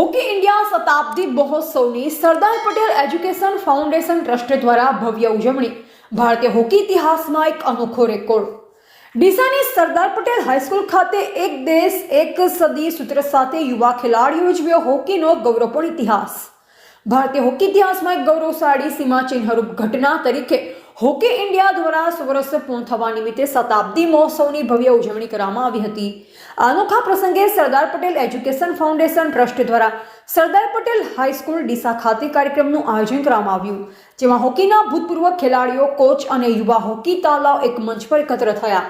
Hockey India શતાબ્દી મહોત્સવની Sardar Patel education foundation trust દ્વારા ભવ્ય ઉજવણી. ભારતીય હોકી ઇતિહાસમાં એક અનોખો રેકોર્ડ. ડીસાની સરદાર પટેલ હાઈસ્કૂલ ખાતે એક દેશ, એક સદી સૂત્ર સાથે યુવા ખેલાડીઓ ઉજવ્યો હોકીનો ગૌરવપૂર્ણ ઇતિહાસ. ભારતીય હોકી ઇતિહાસમાં એક ગૌરવશાળી સીમાચિહ્નરૂપ ઘટના તરીકે હોકી ઇન્ડિયા દ્વારા સુવર્ષ પૂર્ણ થવા નિમિત્તે શતાબ્દી મહોત્સવની ભવ્ય ઉજવણી કરવામાં આવી હતી. અનોખા પ્રસંગે Sardar Patel education foundation trust દ્વારા સરદાર પટેલ હાઈસ્કૂલ ડીસા ખાતે કાર્યક્રમનું આયોજન કરવામાં આવ્યું, જેમાં હોકીના ભૂતપૂર્વ ખેલાડીઓ, કોચ અને યુવા હોકી તાલાવ એક મંચ પર એકત્ર થયા.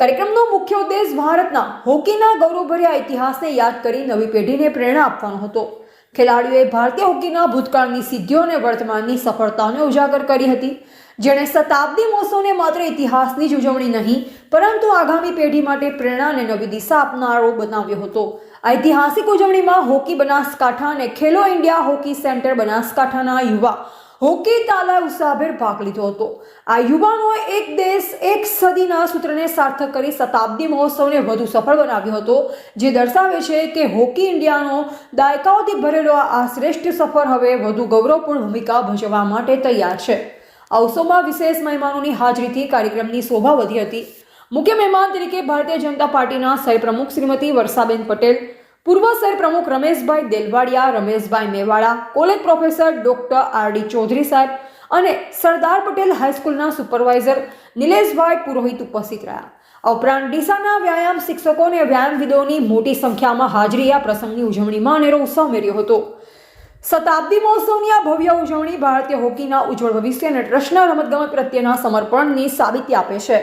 કાર્યક્રમનો મુખ્ય ઉદ્દેશ ભારતના હોકીના ગૌરવભર્યા ઇતિહાસને યાદ કરી નવી પેઢીને પ્રેરણા આપવાનો હતો. ખેલાડીઓએ ભારતીય હોકીના ભૂતકાળની સિદ્ધિઓ અને વર્તમાનની સફળતાઓને ઉજાગર કરી હતી. જેણે શતાબ્દી મહોત્સવને માત્ર ઇતિહાસની જ ઉજવણી નહીં, પરંતુ આગામી પેઢી માટે પ્રેરણા અને નવી દિશા આપનારો બનાવ્યો હતો. ઐતિહાસિક ઉજવણીમાં હોકી બનાસકાંઠા અને ખેલો ઇન્ડિયા હોકી સેન્ટર બનાસકાંઠાના યુવા હોકી તાલા ઉત્સાહભેર ભાગ લીધો હતો. આ યુવાનોએ એક દેશ, એક સદીના સૂત્રને સાર્થક કરી શતાબ્દી મહોત્સવને વધુ સફળ બનાવ્યો હતો, જે દર્શાવે છે કે હોકી ઇન્ડિયાનો દાયકાઓથી ભરેલો આ શ્રેષ્ઠ સફર હવે વધુ ગૌરવપૂર્ણ ભૂમિકા ભજવવા માટે તૈયાર છે. ઉત્સવમાં વિશેષ મહેમાનોની હાજરીથી કાર્યક્રમની શોભા વધી હતી. મુખ્ય મહેમાન તરીકે ભારતીય જનતા પાર્ટીના સરપ્રમુખ શ્રીમતી વર્ષાબેન પટેલ, પૂર્વ સરપ્રમુખ Rameshbhai Delwadiya, Rameshbhai Mewada, college professor doctor R D Chaudhary સાહેબ અને સરદાર પટેલ હાઈસ્કૂલના સુપરવાઇઝર નિલેશભાઈ પુરોહિત ઉપસ્થિત રહ્યા. ઉપરાંત ડીસાના વ્યાયામ શિક્ષકો અને વ્યાયામવિદોની મોટી સંખ્યામાં હાજરી આ પ્રસંગની ઉજવણીમાં અનેરો ઉત્સાહ ઉમેર્યો હતો. શતાબ્દી મહોત્સવની આ ભવ્ય ઉજવણી ભારતીય હોકીના ઉજ્જવળ ભવિષ્ય અને ટ્રસ્ટના રમતગમત પ્રત્યેના સમર્પણની સાબિતી આપે છે.